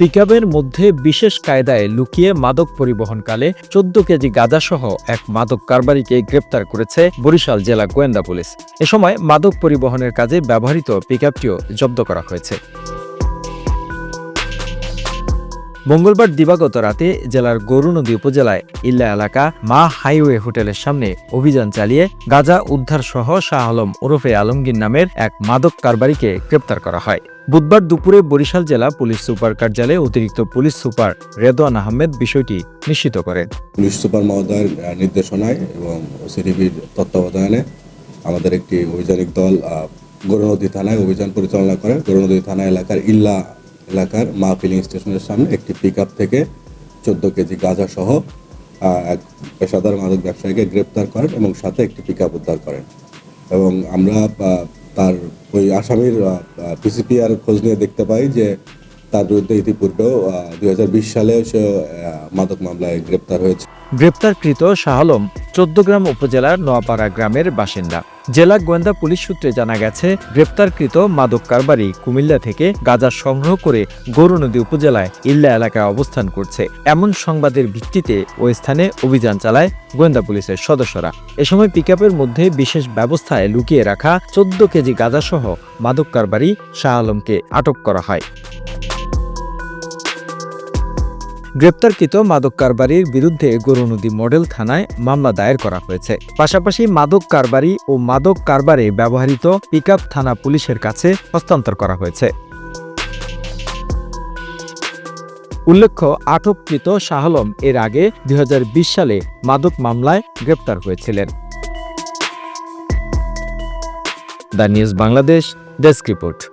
পিকআপের মধ্যে বিশেষ কায়দায় লুকিয়ে মাদক পরিবহনকালে চোদ্দ কেজি গাঁজাসহ এক মাদক কারবারিকে গ্রেপ্তার করেছে বরিশাল জেলা গোয়েন্দা পুলিশ। এ সময় মাদক পরিবহনের কাজে ব্যবহৃত পিকআপটিও জব্দ করা হয়েছে। মঙ্গলবার দিবাগত রাতে জেলার গরুনদী উপজেলায় ইল্লা এলাকা মা হাইওয়ে হোটেলের সামনে অভিযান চালিয়ে গাজা উদ্ধার সহ শাহ আলম ওরফে আলমগীর নামের এক মাদক কারবারিকে গ্রেপ্তার করা হয়। বুধবার দুপুরে বরিশাল জেলা পুলিশ সুপার কার্যালয়ে অতিরিক্ত পুলিশ সুপার রেদওয়ান আহমেদ বিষয়টি নিশ্চিত করেন। পুলিশ সুপার মহোদয়ের নির্দেশনায় এবং সিডিবির তত্ত্বাবধানে আমাদের একটি অভিযানিক দল গৌরনদী থানায় অভিযান পরিচালনা করে। গৌরনদী থানা এলাকার ইল্লা এলাকার মা ফিলিং স্টেশনের সামনে একটি পিক থেকে চোদ্দ কেজি গাঁজা সহ এক পেশাদার মাদক ব্যবসায়ীকে গ্রেপ্তার করেন এবং সাথে একটি পিক উদ্ধার করেন। এবং আমরা তার ওই আসামির পিসিপি আর খোঁজ নিয়ে দেখতে পাই যে তার বিরুদ্ধে ইতিপূর্বেও দুই হাজার বিশ সালে সে মাদক মামলায় গ্রেপ্তার হয়েছে। গ্রেপ্তারকৃত শাহ আলম চোদ্দগ্রাম উপজেলার নোয়াপাড়া গ্রামের বাসিন্দা। জেলা গোয়েন্দা পুলিশ সূত্রে জানা গেছে, গ্রেপ্তারকৃত মাদক কারবারি কুমিল্লা থেকে গাঁজা সংগ্রহ করে গরু গৌরনদী উপজেলায় ইল্লা এলাকায় অবস্থান করছে। এমন সংবাদের ভিত্তিতে ওই স্থানে অভিযান চালায় গোয়েন্দা পুলিশের সদস্যরা। এ সময় পিকআপের মধ্যে বিশেষ ব্যবস্থায় লুকিয়ে রাখা চোদ্দ কেজি গাঁজাসহ মাদক কারবারি শাহ আলমকে আটক করা হয়। গ্রেপ্তারকৃত মাদক কারবারির বিরুদ্ধে গরুনদী মডেল থানায় মামলা দায়ের করা হয়েছে। পাশাপাশি মাদক কারবারি ও মাদক কারবারে ব্যবহৃত পিকআপ থানা পুলিশের কাছে হস্তান্তর করা হয়েছে। উল্লেখ্য, আটককৃত শাহ আলম এর আগে দুই হাজার বিশ সালে মাদক মামলায় গ্রেপ্তার হয়েছিলেন। The news Bangladesh, desk report.